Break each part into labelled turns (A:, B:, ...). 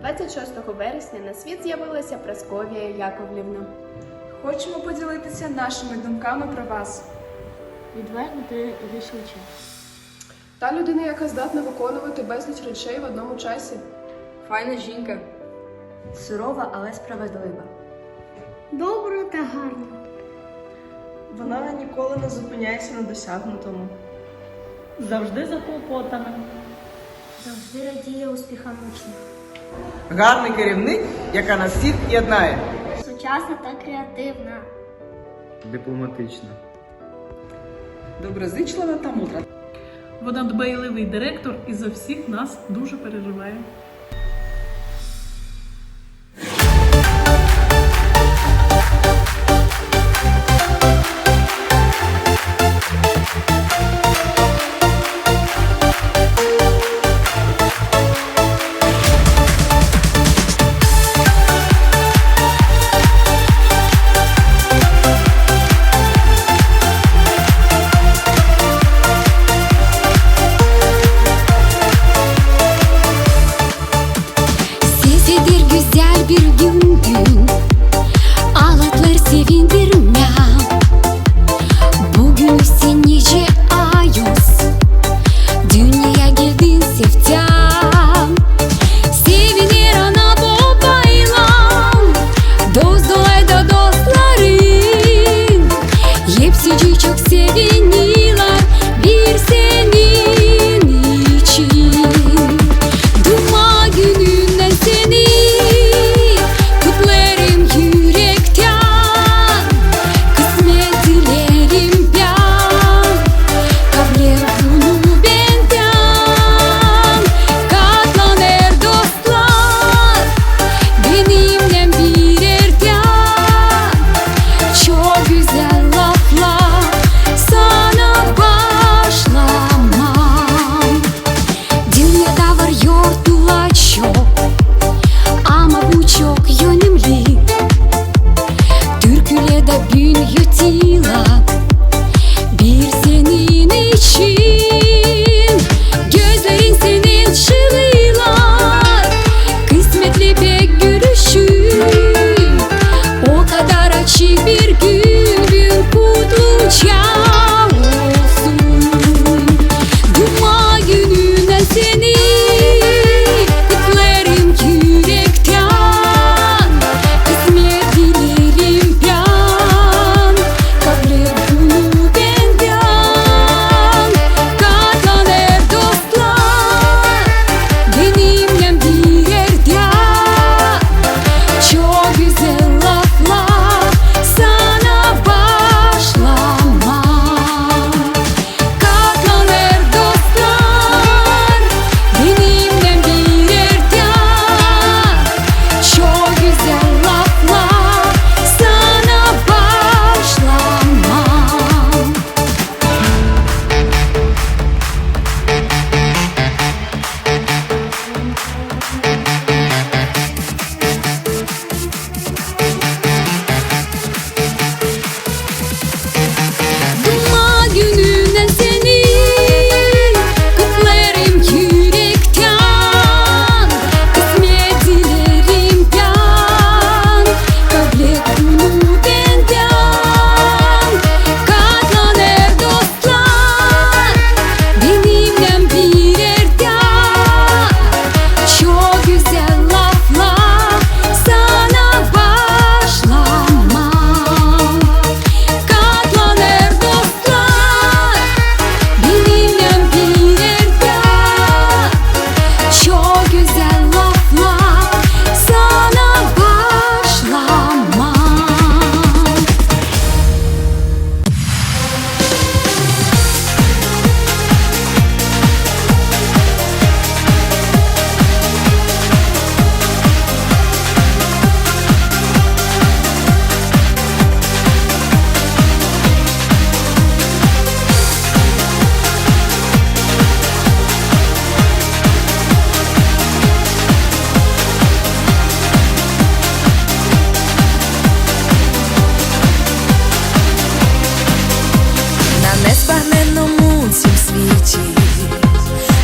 A: 26 вересня на світ з'явилася Прасковія Яковлівна.
B: Хочемо поділитися нашими думками про вас.
C: Відвергнути рішуче.
D: Та людина, яка здатна виконувати безліч речей в одному часі.
E: Файна жінка. Сурова, але справедлива.
C: Добра та гарна.
B: Вона ніколи не зупиняється на досягнутому.
F: Завжди заклопотана.
C: Завжди радіє успіхам учнів.
G: Гарний керівник, яка нас всіх єднає.
C: Сучасна та креативна.
H: дипломатична.
G: Доброзичлива та мудра.
F: Вона дбайливий директор і за всіх нас дуже переживає.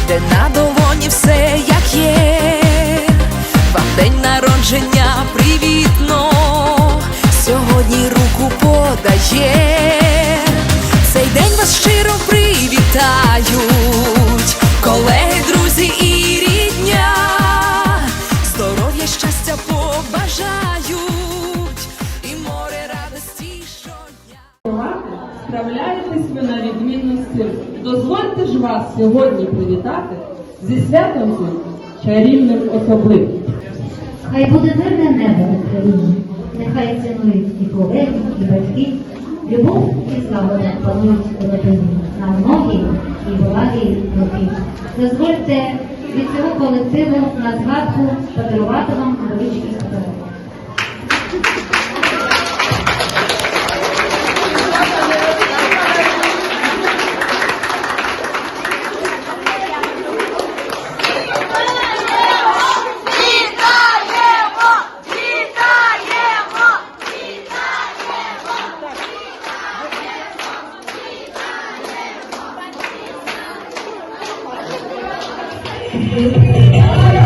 F: де на долоні все.
I: я Дозвольте ж вас сьогодні привітати зі святом чарівним особливим.
J: Хай буде мирне небо над країною, нехай цінують і колеги, і батьки. Любов і злагода панують у родині на многі і благі роки. Дозвольте від цього колективу на згадку подарувати вам невеличкий подарунок.
K: Ahora